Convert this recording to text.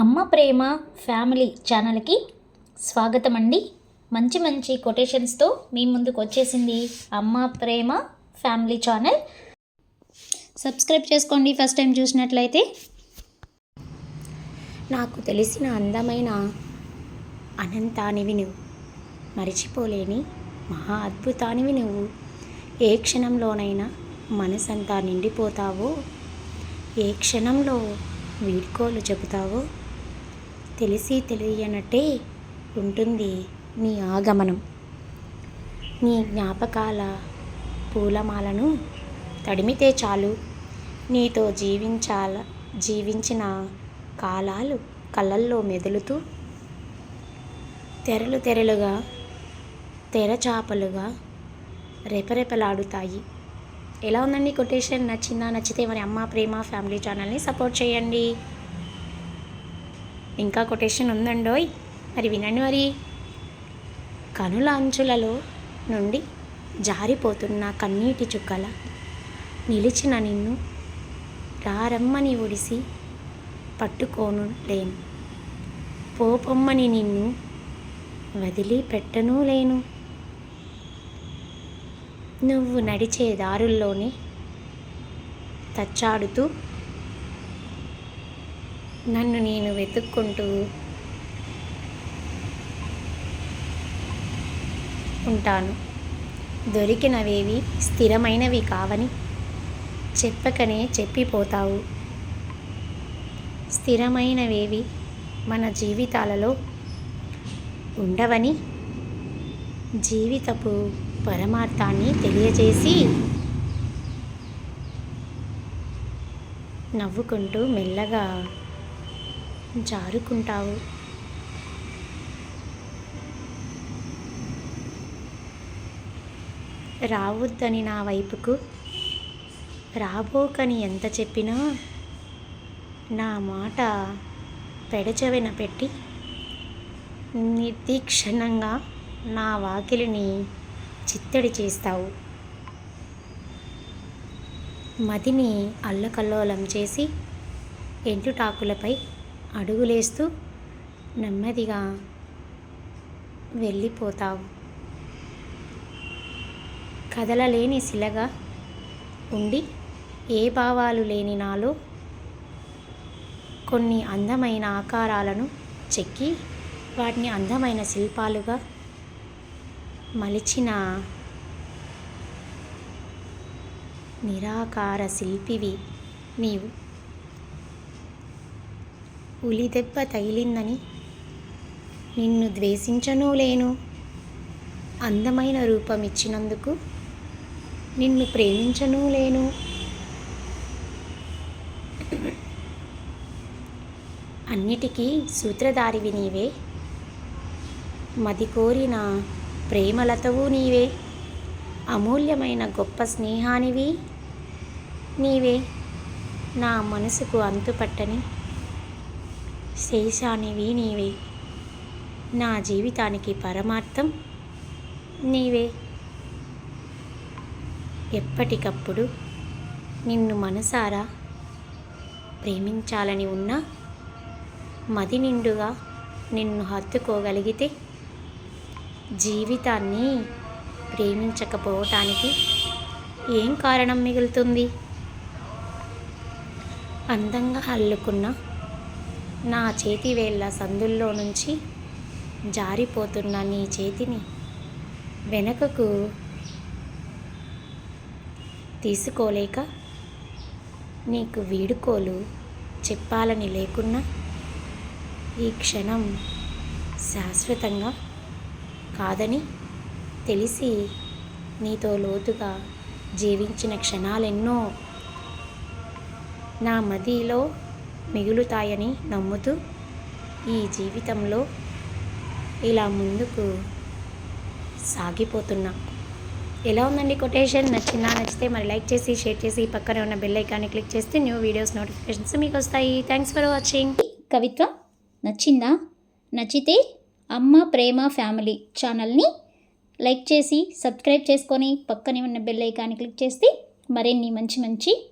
అమ్మ ప్రేమ ఫ్యామిలీ ఛానల్కి స్వాగతం అండి మంచి మంచి కొటేషన్స్తో మీ ముందుకు వచ్చేసింది అమ్మ ప్రేమ ఫ్యామిలీ ఛానల్. సబ్స్క్రైబ్ చేసుకోండి ఫస్ట్ టైం చూసినట్లయితే. నాకు తెలిసిన అందమైన అనంతానివి నువ్వు. మరిచిపోలేని మహా అద్భుతానివి నువ్వు. ఏ క్షణంలోనైనా మనసంతా నిండిపోతావో? ఏ క్షణంలో వీడ్కోలు చెబుతావో? తెలిసి తెలియనట్టే ఉంటుంది నీ ఆగమనం. నీ జ్ఞాపకాల పూలమాలను తడిమితే చాలు. నీతో జీవించాల జీవించిన కాలాలు కళ్ళల్లో మెదులుతూ తెరలు తెరలుగా తెరచాపలుగా రెపరెపలాడుతాయి. ఎలా ఉందండి కొటేషన్? నచ్చిందా? నచ్చితే మరి అమ్మ ప్రేమ ఫ్యామిలీ ఛానల్ని సపోర్ట్ చేయండి. ఇంకా కొటేషన్ ఉందండోయ్. మరి వినండి మరి. కనుల అంచులలో నుండి జారిపోతున్న కన్నీటి చుక్కల నిలిచిన నిన్ను రారమ్మని ఒడిసి పట్టుకోను లేను. పోపమ్మని నిన్ను వదిలి పెట్టను లేను. నువ్వు నడిచే దారుల్లోనే తచ్చాడుతూ నన్ను నేను వెతుక్కుంటూ ఉంటాను. దొరికినవేవి స్థిరమైనవి కావని చెప్పకనే చెప్పిపోతావు. స్థిరమైనవేవి మన జీవితాలలో ఉండవని జీవితపు పరమార్థాన్ని తెలియజేసి నవ్వుకుంటూ మెల్లగా జారుకుంటావు. రావద్దని నా వైపుకు రాబోకని ఎంత చెప్పినా నా మాట పెడచెవిన పెట్టి నిర్దీక్షణంగా నా వాకిలిని చిత్తడి చేస్తావు. మదిని అల్లకల్లోలం చేసి ఎండుటాకులపై అడుగులేస్తూ నెమ్మదిగా వెళ్ళిపోతావు. కదలలేని శిలగా ఉండి ఏ భావాలు లేని నాలో కొన్ని అందమైన ఆకారాలను చెక్కి వాటిని అందమైన శిల్పాలుగా మలిచిన నిరాకార శిల్పివి నీవు. ఉలిదెబ్బ తగిలిందని నిన్ను ద్వేషించను లేను. అందమైన రూపం ఇచ్చినందుకు నిన్ను ప్రేమించనూ లేను. అన్నిటికీ సూత్రధారివి నీవే. మది కోరిన ప్రేమలతవు నీవే. అమూల్యమైన గొప్ప స్నేహానివి నీవే. నా మనసుకు అంతుపట్టని శేషానివి నీవే నా జీవితానికి పరమార్థం నీవే. ఎప్పటికప్పుడు నిన్ను మనసారా ప్రేమించాలని ఉన్నా మది నిండుగా నిన్ను హత్తుకోగలిగితే జీవితాన్ని ప్రేమించకపోవటానికి ఏం కారణం మిగులుతుంది? అందంగా అల్లుకున్న నా చేతి వేళ్ళ సందుల్లో నుంచి జారిపోతున్న నీ చేతిని వెనకకు తీసుకోలేక నీకు వీడుకోలు చెప్పాలని లేకున్నా ఈ క్షణం శాశ్వతంగా కాదని తెలిసి నీతో లోతుగా జీవించిన క్షణాలెన్నో నా మదిలో మిగులుతాయని నమ్ముతూ ఈ జీవితంలో ఇలా ముందుకు సాగిపోతున్నా. ఎలా ఉందండి కొటేషన్? నచ్చిందా నచ్చితే మరి లైక్ చేసి షేర్ చేసి పక్కనే ఉన్న బెల్ ఐకాన్ని క్లిక్ చేస్తే న్యూ వీడియోస్ నోటిఫికేషన్స్ మీకు వస్తాయి. Thanks for watching. కవిత్వ నచ్చిందా? నచ్చితే అమ్మ ప్రేమ ఫ్యామిలీ ఛానల్ని లైక్ చేసి సబ్స్క్రైబ్ చేసుకొని పక్కనే ఉన్న బెల్ ఐకాన్ని క్లిక్ చేస్తే మరిన్ని మంచి మంచి